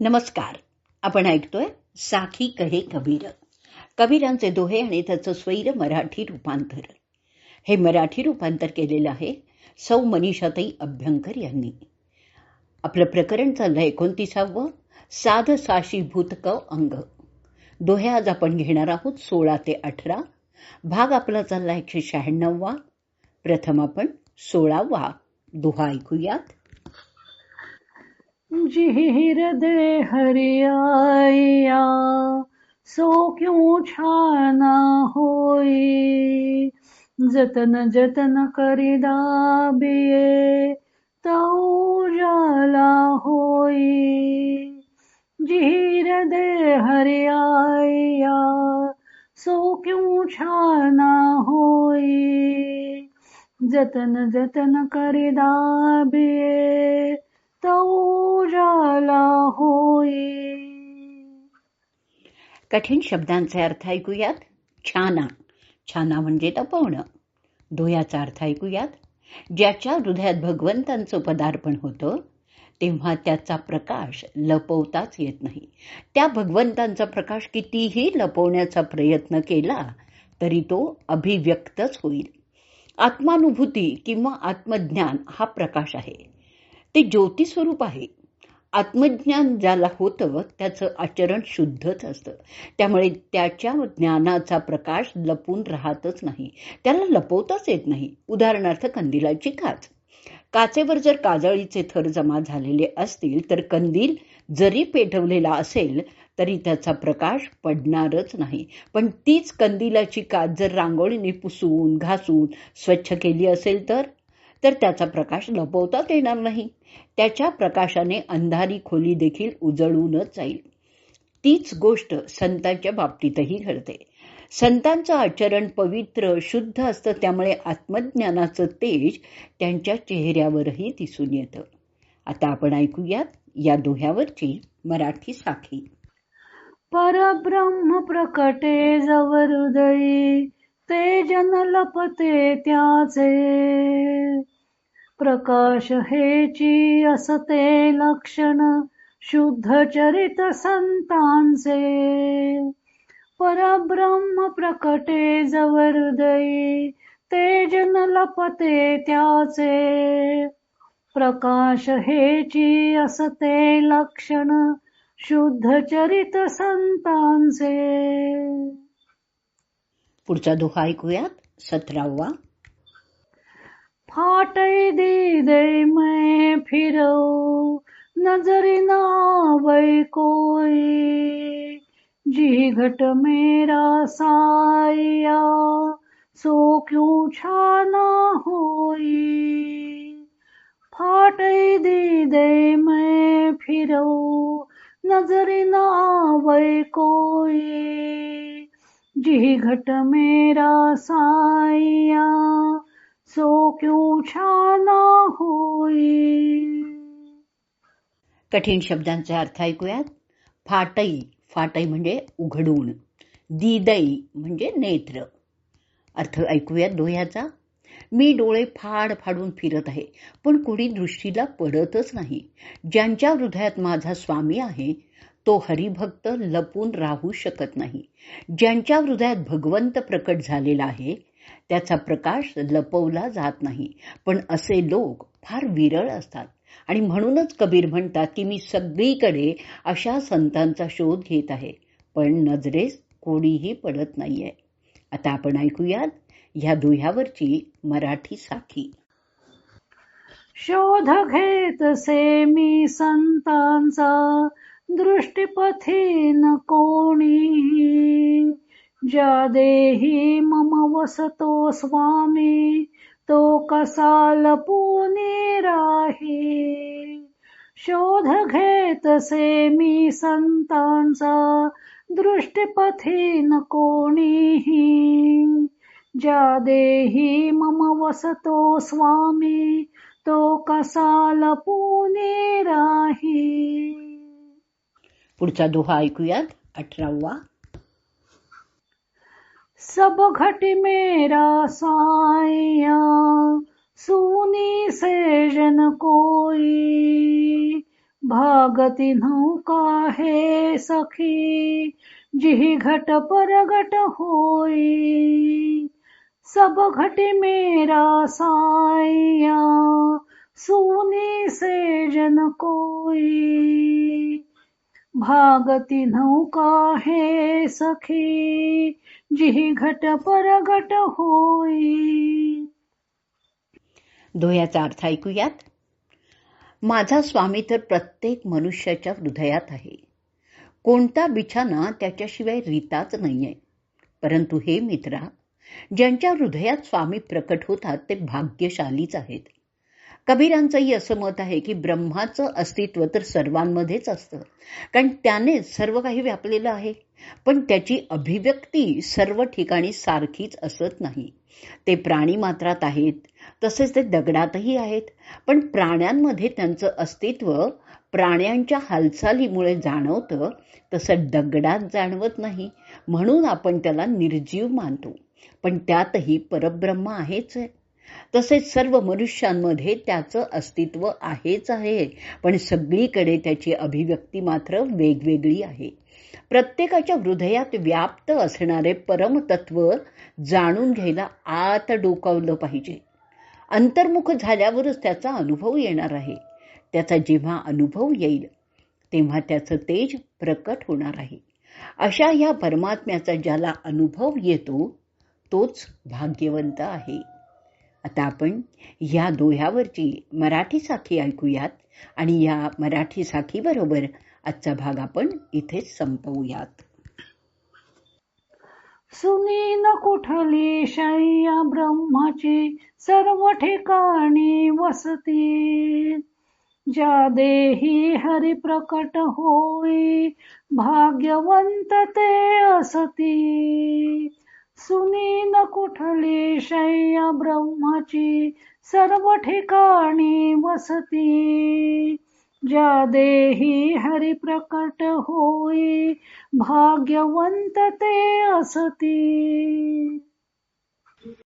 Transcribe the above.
नमस्कार. आपण ऐकतोय साखी कहे कबीर. कबीरांचे दोहे आणि त्याचं स्वैर मराठी रूपांतर. हे मराठी रूपांतर केलेलं आहे सौ मनीषाताई अभ्यंकर यांनी. आपलं प्रकरण चाललं एकोणतीसावं साध साशी भूतक अंग. दोहे आज आपण घेणार आहोत सोळा ते अठरा. भाग आपला चालला एकशे शहाण्णववा. प्रथम आपण सोळावा. दोहा ऐकूयात. जी हृदय हरिया सो क्यों छाना होई जतन जतन करी दाबिये तऊ जाला होई जी हृदय हरिया सो क्यों छाना होई जतन जतन करी दाबिये उजाला होई. कठीण शब्दांचे अर्थ ऐकूयात? छाना. छाना म्हणजे तपवणं. धुयाचा अर्थ ऐकूयात? ज्याच्या हृदयात भगवंतांचं पदार्पण होतं तेव्हा त्याचा प्रकाश लपवताच येत नाही. त्या भगवंतांचा प्रकाश कितीही लपवण्याचा प्रयत्न केला तरी तो अभिव्यक्तच होईल. आत्मानुभूती किंवा आत्मज्ञान हा प्रकाश आहे. ते ज्योतिस्वरूप आहे. आत्मज्ञान ज्याला होतं त्याचं आचरण शुद्धच असतं. त्यामुळे त्याच्या ज्ञानाचा प्रकाश लपून राहतच नाही. त्याला लपवताच येत नाही. उदाहरणार्थ कंदिलाची काच. काचेवर जर काजळीचे थर जमा झालेले असतील तर कंदील जरी पेटवलेला असेल तरी त्याचा प्रकाश पडणारच नाही. पण तीच कंदिलाची काच जर रांगोळीने पुसून घासून स्वच्छ केली असेल तर? तर त्याचा प्रकाश लपवताच येणार नाही. त्याच्या प्रकाशाने अंधारी खोली देखील उजळूनच जाईल. तीच गोष्ट संतांच्या बाबतीतही घडते. संतांचं आचरण पवित्र शुद्ध असतं त्यामुळे आत्मज्ञानाचं तेज त्यांच्या चेहऱ्यावरही दिसून येतं. आता आपण ऐकूयात या दोह्यावरची मराठी साखी परब्रह्म प्रकटे जवरुदयी ते जन लपते त्याचे. प्रकाश हेची असते लक्षण शुद्ध चरित संतांचे. परब्रह्म प्रकटे जवरदयी ते जन लपते त्याचे. प्रकाश हेची असते लक्षण शुद्ध चरित संतांचे. पुढचा दोहा ऐकूयात. सतरावा. फाटई दी दे मैं फिरो नजरी ना वै कोई जी घट मेरा साया सो क्यों छाना होई? फाट दी दे मैं फिरो नजरी ना वै कोई जी घट मेरा साया सो क्यों छाना होई? कठीण शब्दांचे अर्थ ऐकूयात. फाटई फाटई म्हणजे उघडून. दिदई म्हणजे नेत्र. अर्थ ऐकूयात डोह्याचा. मी डोळे फाड फाडून फिरत आहे पण कुणी दृष्टीला पडतच नाही. ज्यांच्या हृदयात माझा स्वामी आहे तो हरिभक्त लपून राहू शकत नाही. ज्यांच्या हृदयात भगवंत प्रकट झालेला आहे त्याचा प्रकाश लपवला जात नाही. पण असे लोक फार विरळ असतात. आणि म्हणूनच कबीर म्हणतात की मी सगळीकडे अशा संतांचा शोध घेत आहे पण नजरेस कोणीही पडत नाहीये. आता आपण ऐकूयात ह्या दुह्यावरची मराठी साखी. शोध घेत से मी संतांचा दृष्टिपथेन कोणी ज्या देही मम वसतो स्वामी तो कसा लपूनी राही शोध घेतसे मी संतांचा दृष्टिपथेन कोणीही ज्या देही मम वसतो स्वामी तो कसा लपूनी राही पुढचा दोहा ऐकूयात. अठरावा. सब घटी मेरा साया सुनी से जन कोई भागती नौका हे सखी जिही घट परगट होई। सब घटी मेरा साया सुनी से जन कोई भागती नौका हे सखी? जिही घट परगट होई. दोह्याचा अर्थ ऐकूयात. माझा स्वामी तर प्रत्येक मनुष्याच्या हृदयात आहे. कोणता बिछाना त्याच्याशिवाय रीताच नाहीये. परंतु हे मित्रा ज्यांच्या हृदयात स्वामी प्रकट होतात ते भाग्यशालीच आहेत. कबीरांचंही असं मत आहे की ब्रह्माचं अस्तित्व तर सर्वांमध्येच असतं. कारण त्यानेच सर्व काही व्यापलेलं आहे. पण त्याची अभिव्यक्ती सर्व ठिकाणी सारखीच असत नाही. ते प्राणी मात्रात आहेत. तसेच ते दगडातही आहेत. पण प्राण्यांमध्ये त्यांचं अस्तित्व प्राण्यांच्या हालचालीमुळे जाणवतं. तसं दगडात जाणवत नाही. म्हणून आपण त्याला निर्जीव मानतो. पण त्यातही परब्रह्म आहेच आहे. तसेच सर्व मनुष्यांमध्ये त्याचं अस्तित्व आहेच आहे. पण सगळीकडे त्याची अभिव्यक्ती मात्र वेगवेगळी आहे. प्रत्येकाच्या हृदयात व्याप्त असणारे परमतत्व जाणून घ्यायला आत डोकावलं पाहिजे. अंतर्मुख झाल्यावरच त्याचा अनुभव येणार आहे. त्याचा जेव्हा अनुभव येईल तेव्हा त्याचं तेज प्रकट होणार आहे. अशा या परमात्म्याचा ज्याला अनुभव येतो तोच भाग्यवंत आहे. आता आपण या दोह्यावरची मराठी साखी ऐकूयात आणि या मराठी साखीबरोबर आजचा भाग आपण इथेच संपवूयात. सुनी न कुठली शय्या ब्रह्माची सर्व ठिकाणी वसती. ज्या देही हरि प्रकट होई भाग्यवंत ते असती. सुनी न कुठली शय्या ब्रह्माची सर्व ठिकाणी वसती. ज्या देही हरी प्रकट होई भाग्यवंत ते असती.